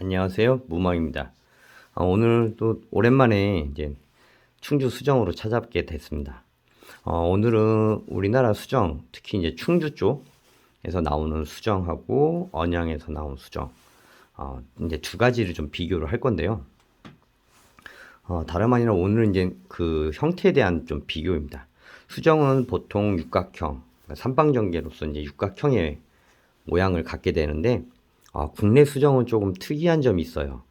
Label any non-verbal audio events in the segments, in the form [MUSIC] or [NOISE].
안녕하세요. 무망입니다. 아, 오늘 또 오랜만에 이제 충주 수정으로 찾아뵙게 됐습니다. 어, 오늘은 우리나라 수정, 특히 이제 충주 쪽에서 나오는 수정하고 언양에서 나온 수정, 어, 이제 두 가지를 좀 비교를 할 건데요. 어, 다름 아니라 오늘은 이제 그 형태에 대한 좀 비교입니다. 수정은 보통 육각형, 삼방전개로서 이제 육각형의 모양을 갖게 되는데, 아, 국내 수정은 조금 특이한 점이 있어요.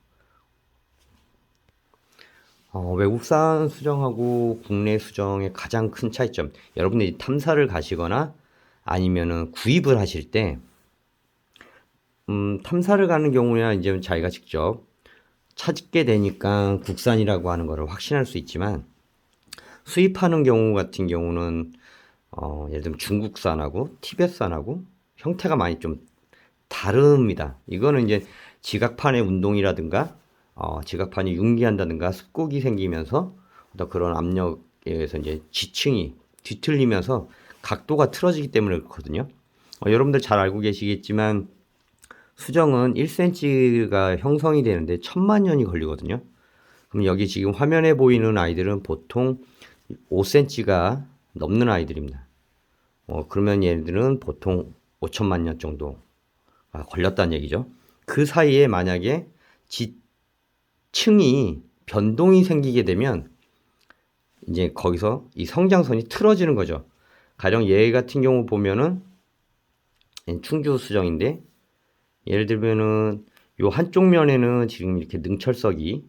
어, 외국산 수정하고 국내 수정의 가장 큰 차이점. 여러분들이 탐사를 가시거나 아니면은 구입을 하실 때, 음, 탐사를 가는 경우야 이제 자기가 직접 찾게 되니까 국산이라고 하는 것을 확신할 수 있지만, 수입하는 경우 같은 경우는, 어, 예를 들면 중국산하고 티벳산하고 형태가 많이 좀 다릅니다. 이거는 이제 지각판의 운동이라든가 어, 지각판이 융기한다든가 습곡이 생기면서 어떤 그런 압력에 의해서 이제 지층이 뒤틀리면서 각도가 틀어지기 때문에 그렇거든요. 어, 여러분들 잘 알고 계시겠지만 수정은 1cm가 형성이 되는데 천만 년이 걸리거든요. 그럼 여기 지금 화면에 보이는 아이들은 보통 5cm가 넘는 아이들입니다. 어, 그러면 얘들은 보통 5천만 년 정도 아, 걸렸다는 얘기죠. 그 사이에 만약에 지층이 변동이 생기게 되면 이제 거기서 이 성장선이 틀어지는 거죠. 가령 얘 같은 경우 보면은 충주 수정인데 예를 들면은 요 한쪽 면에는 지금 이렇게 능철석이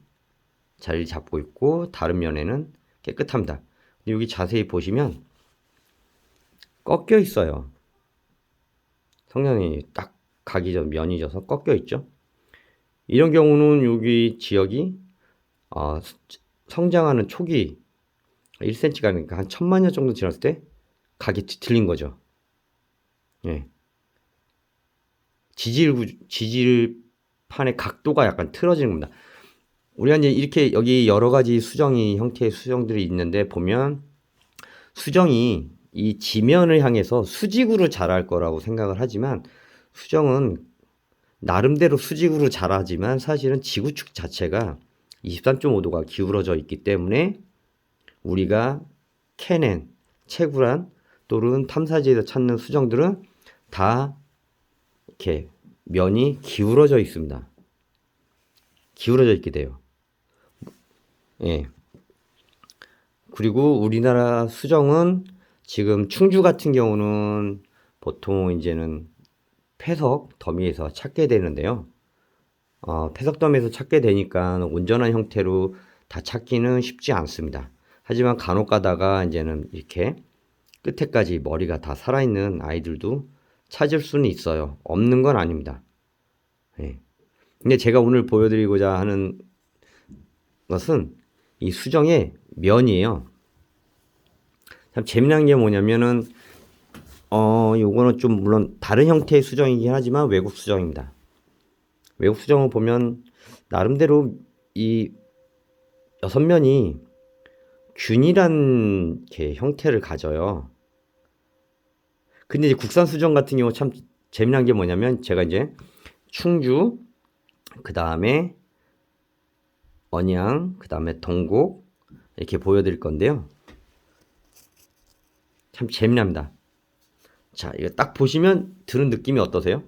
자리 잡고 있고 다른 면에는 깨끗합니다. 근데 여기 자세히 보시면 꺾여 있어요. 성장이 딱 각이 져 면이 져서 꺾여 있죠. 이런 경우는 여기 지역이 어, 성장하는 초기 1cm가 그러니까 한 천만 년 정도 지났을 때 각이 뒤틀린 거죠. 예. 지질 지질판의 각도가 약간 틀어지는 겁니다. 우리가 이제 이렇게 여기 여러 가지 수정이 형태의 수정들이 있는데 보면 수정이 이 지면을 향해서 수직으로 자랄 거라고 생각을 하지만 수정은 나름대로 수직으로 자라지만 사실은 지구축 자체가 23.5도가 기울어져 있기 때문에 우리가 캐넨, 채구란 또는 탐사지에서 찾는 수정들은 다 이렇게 면이 기울어져 있습니다. 기울어져 있게 돼요. 예. 그리고 우리나라 수정은 지금 충주 같은 경우는 보통 이제는 폐석 더미에서 찾게 되는데요. 어, 폐석 더미에서 찾게 되니까 온전한 형태로 다 찾기는 쉽지 않습니다. 하지만 간혹 가다가 이제는 이렇게 끝에까지 머리가 다 살아있는 아이들도 찾을 수는 있어요. 없는 건 아닙니다. 네. 근데 제가 오늘 보여드리고자 하는 것은 이 수정의 면이에요. 참 재미난 게 뭐냐면은 어, 요거는 좀 물론 다른 형태의 수정이긴 하지만 외국 수정입니다. 외국 수정을 보면 나름대로 이 여섯 면이 균일한 이렇게 형태를 가져요. 근데 이제 국산 수정 같은 경우 참 재미난 게 뭐냐면 제가 이제 충주 그 다음에 언양 그 다음에 동곡 이렇게 보여드릴 건데요. 참 재미납니다. 자, 이거 딱 보시면 드는 느낌이 어떠세요?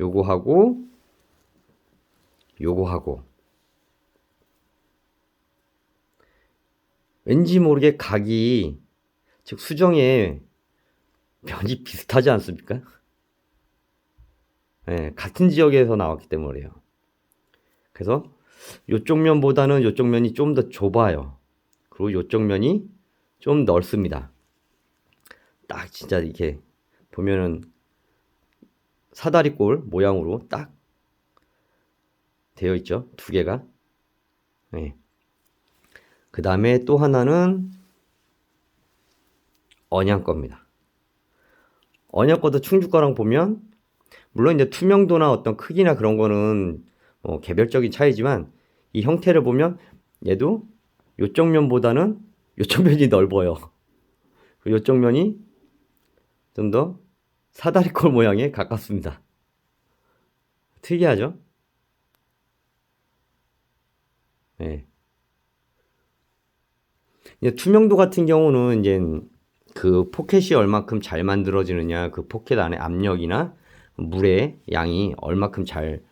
요거 하고 요거 하고 왠지 모르게 각이 즉 수정의 면이 비슷하지 않습니까? 네, 같은 지역에서 나왔기 때문에요. 그래서 요쪽 면보다는 요쪽 면이 좀 더 좁아요. 그리고 요쪽 면이 좀 넓습니다. 딱 진짜 이렇게 보면은 사다리꼴 모양으로 딱 되어 있죠. 두 개가. 네. 그 다음에 또 하나는 언양 겁니다. 언양 거도 충주 거랑 보면 물론 이제 투명도나 어떤 크기나 그런 거는 뭐 개별적인 차이지만 이 형태를 보면 얘도 요쪽 면보다는 요쪽 면이 [LAUGHS] 넓어요. 요쪽 면이 좀 더 사다리꼴 모양에 가깝습니다. 특이하죠? 네. 투명도 같은 경우는 이제 그 포켓이 얼만큼 잘 만들어지느냐, 그 포켓 안에 압력이나 물의 양이 얼만큼 잘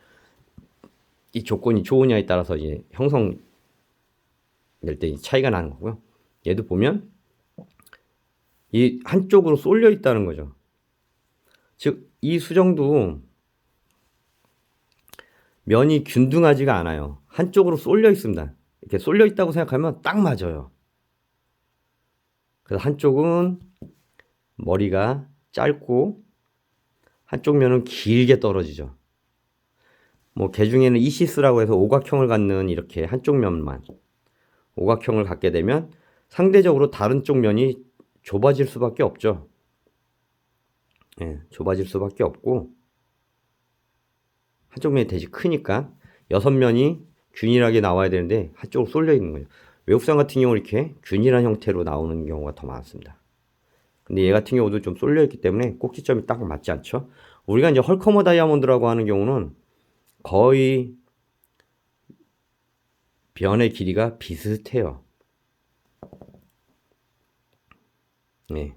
이 조건이 좋으냐에 따라서 이제 형성될 때 차이가 나는 거고요. 얘도 보면 이 한쪽으로 쏠려 있다는 거죠. 즉, 이 수정도 면이 균등하지가 않아요. 한쪽으로 쏠려 있습니다. 이렇게 쏠려 있다고 생각하면 딱 맞아요. 그래서 한쪽은 머리가 짧고 한쪽 면은 길게 떨어지죠. 뭐 개 중에는 이시스라고 해서 오각형을 갖는 이렇게 한쪽 면만 오각형을 갖게 되면 상대적으로 다른 쪽 면이 좁아질 수밖에 없죠. 예, 좁아질 수밖에 없고 한쪽 면이 대신 크니까 여섯 면이 균일하게 나와야 되는데 한쪽으로 쏠려 있는 거예요. 외국산 같은 경우 이렇게 균일한 형태로 나오는 경우가 더 많습니다. 근데 얘 같은 경우도 좀 쏠려 있기 때문에 꼭지점이 딱 맞지 않죠. 우리가 이제 헐커머 다이아몬드라고 하는 경우는 거의 변의 길이가 비슷해요. 네.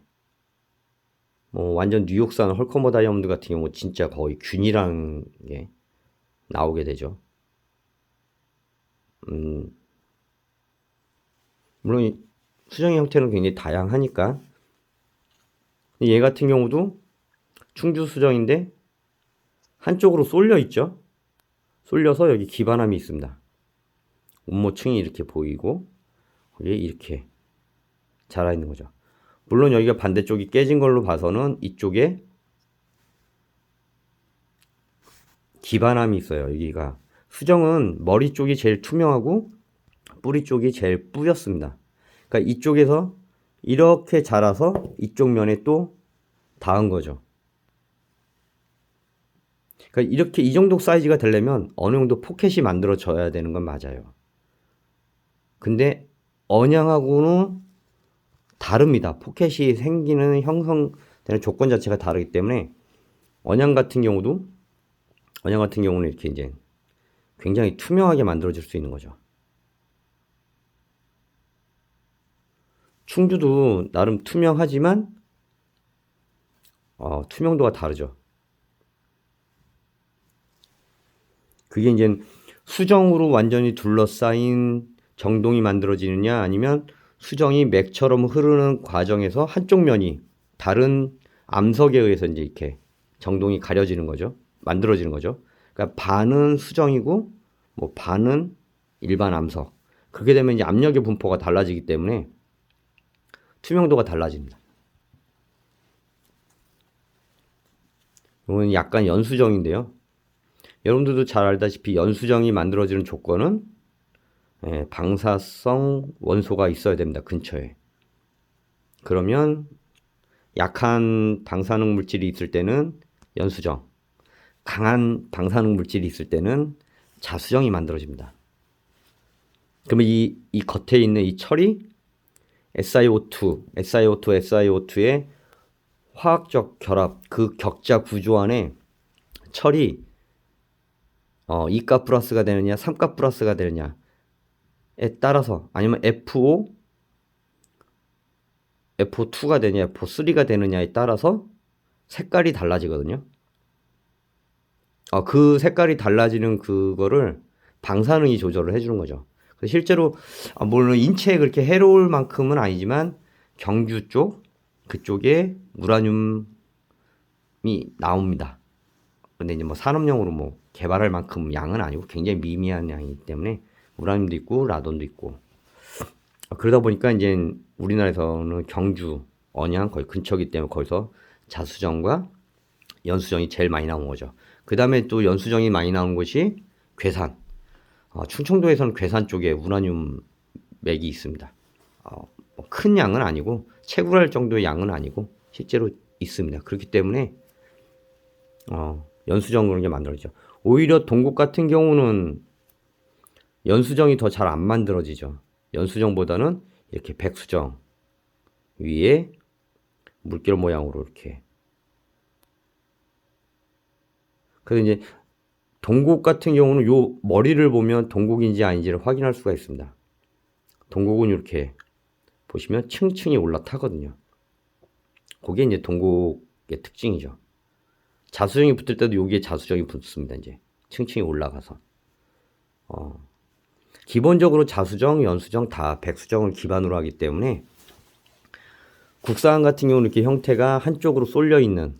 뭐 완전 뉴욕산 헐커머 다이아몬드 같은 경우 진짜 거의 균일한 게 나오게 되죠. 음, 물론 수정의 형태는 굉장히 다양하니까 얘 같은 경우도 충주 수정인데 한쪽으로 쏠려 있죠. 쏠려서 여기 기반함이 있습니다. 운모층이 이렇게 보이고 여기 이렇게 자라 있는 거죠. 물론 여기가 반대쪽이 깨진 걸로 봐서는 이쪽에 기반함이 있어요. 여기가 수정은 머리 쪽이 제일 투명하고 뿌리 쪽이 제일 뿌였습니다. 그러니까 이쪽에서 이렇게 자라서 이쪽 면에 또 닿은 거죠. 그러니까 이렇게 이 정도 사이즈가 되려면 어느 정도 포켓이 만들어져야 되는 건 맞아요. 근데 언양하고는 다릅니다. 포켓이 생기는 형성되는 조건 자체가 다르기 때문에 언양 같은 경우도 언양 같은 경우는 이렇게 이제 굉장히 투명하게 만들어질 수 있는 거죠. 충주도 나름 투명하지만 어, 투명도가 다르죠. 그게 이제 수정으로 완전히 둘러싸인 정동이 만들어지느냐 아니면 수정이 맥처럼 흐르는 과정에서 한쪽 면이 다른 암석에 의해서 이제 이렇게 정동이 가려지는 거죠. 만들어지는 거죠. 그러니까 반은 수정이고 뭐 반은 일반 암석. 그렇게 되면 이제 압력의 분포가 달라지기 때문에 투명도가 달라집니다. 이건 약간 연수정인데요. 여러분들도 잘 알다시피 연수정이 만들어지는 조건은 예, 방사성 원소가 있어야 됩니다. 근처에. 그러면 약한 방사능 물질이 있을 때는 연수정, 강한 방사능 물질이 있을 때는 자수정이 만들어집니다. 그러면 이, 이 겉에 있는 이 철이 SiO2, SiO2, SiO2의 화학적 결합, 그 격자 구조 안에 철이 어, 2가 플러스가 되느냐, 3가 플러스가 되느냐에 따라서 아니면 FO, FO2가 되느냐, FO3가 되느냐에 따라서 색깔이 달라지거든요. 어, 그 색깔이 달라지는 그거를 방사능이 조절을 해주는 거죠. 실제로 아, 물론 인체에 그렇게 해로울 만큼은 아니지만 경주 쪽 그쪽에 우라늄이 나옵니다. 근데 이제 뭐 산업용으로 뭐 개발할 만큼 양은 아니고 굉장히 미미한 양이기 때문에 우라늄도 있고 라돈도 있고 그러다 보니까 이제 우리나라에서는 경주, 언양 거의 근처기 때문에 거기서 자수정과 연수정이 제일 많이 나온 거죠. 그 다음에 또 연수정이 많이 나온 곳이 괴산. 어, 충청도에서는 괴산 쪽에 우라늄 맥이 있습니다. 어, 뭐큰 양은 아니고 채굴할 정도의 양은 아니고 실제로 있습니다. 그렇기 때문에 어, 연수정 그런 게 만들어지죠. 오히려 동국 같은 경우는 연수정이 더 잘 안 만들어지죠. 연수정보다는 이렇게 백수정 위에 물결 모양으로 이렇게. 그래서 이제 동곡 같은 경우는 요 머리를 보면 동곡인지 아닌지를 확인할 수가 있습니다. 동곡은 이렇게 보시면 층층이 올라타거든요. 그게 이제 동곡의 특징이죠. 자수정이 붙을 때도 여기에 자수정이 붙습니다. 이제 층층이 올라가서. 어, 기본적으로 자수정, 연수정 다 백수정을 기반으로 하기 때문에 국산 같은 경우는 이렇게 형태가 한쪽으로 쏠려 있는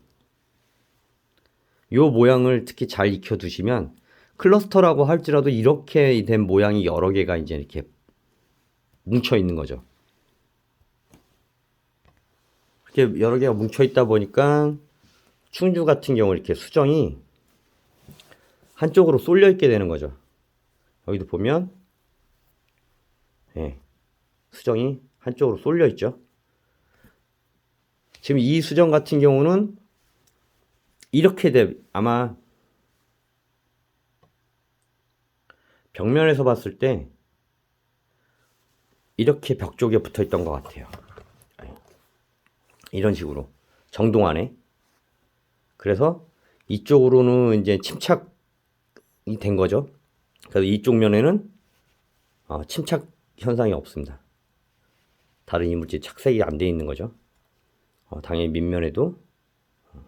요 모양을 특히 잘 익혀 두시면 클러스터라고 할지라도 이렇게 된 모양이 여러 개가 이제 이렇게 뭉쳐 있는 거죠. 이렇게 여러 개가 뭉쳐 있다 보니까 충주 같은 경우 이렇게 수정이 한쪽으로 쏠려 있게 되는 거죠. 여기도 보면 예, 수정이 한쪽으로 쏠려 있죠. 지금 이 수정 같은 경우는 이렇게 돼 아마 벽면에서 봤을 때 이렇게 벽 쪽에 붙어 있던 것 같아요. 이런 식으로 정동 안에 그래서 이쪽으로는 이제 침착이 된 거죠. 그래서 이쪽 면에는 어, 침착 현상이 없습니다. 다른 이물질 착색이 안 돼 있는 거죠. 어, 당연히 밑면에도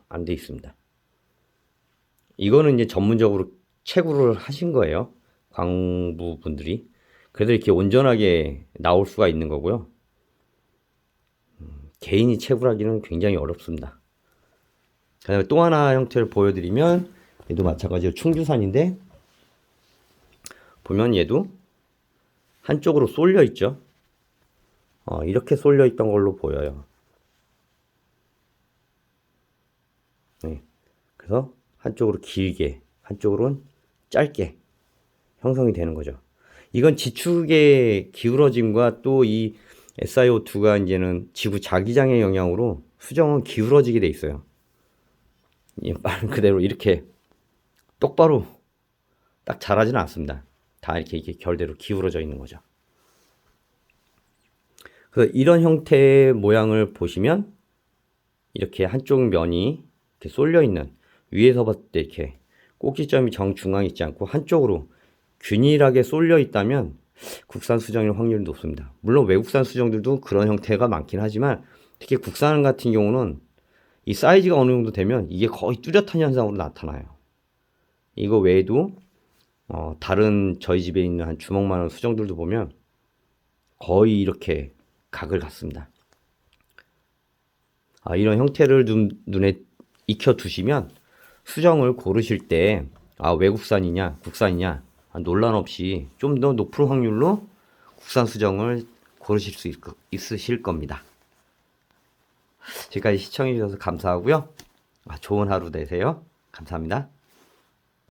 안 돼 있습니다. 이거는 이제 전문적으로 채굴을 하신 거예요. 광부 분들이. 그래서 이렇게 온전하게 나올 수가 있는 거고요. 음, 개인이 채굴하기는 굉장히 어렵습니다. 그 다음에 또 하나 형태를 보여드리면 얘도 마찬가지로 충주산인데 보면 얘도 한쪽으로 쏠려 있죠. 어, 이렇게 쏠려 있던 걸로 보여요. 네. 그래서 한쪽으로 길게, 한쪽으로는 짧게 형성이 되는 거죠. 이건 지축의 기울어짐과 또 이 SiO2가 이제는 지구 자기장의 영향으로 수정은 기울어지게 돼 있어요. 말 그대로 이렇게 똑바로 딱 자라지는 않습니다. 다 이렇게, 이렇게 결대로 기울어져 있는 거죠. 그래서 이런 형태의 모양을 보시면 이렇게 한쪽 면이 이렇게 쏠려 있는 위에서 봤을 때 이렇게 꼭지점이 정중앙에 있지 않고 한쪽으로 균일하게 쏠려 있다면 국산 수정일 확률이 높습니다. 물론 외국산 수정들도 그런 형태가 많긴 하지만 특히 국산 같은 경우는 이 사이즈가 어느 정도 되면 이게 거의 뚜렷한 현상으로 나타나요. 이거 외에도 어, 다른 저희 집에 있는 한 주먹만한 수정들도 보면 거의 이렇게 각을 갖습니다. 아, 이런 형태를 눈, 눈에 익혀 두시면 수정을 고르실 때 아, 외국산이냐 국산이냐 아, 논란 없이 좀 더 높은 확률로 국산 수정을 고르실 수 있, 있으실 겁니다. 지금까지 시청해 주셔서 감사하고요. 아, 좋은 하루 되세요. 감사합니다.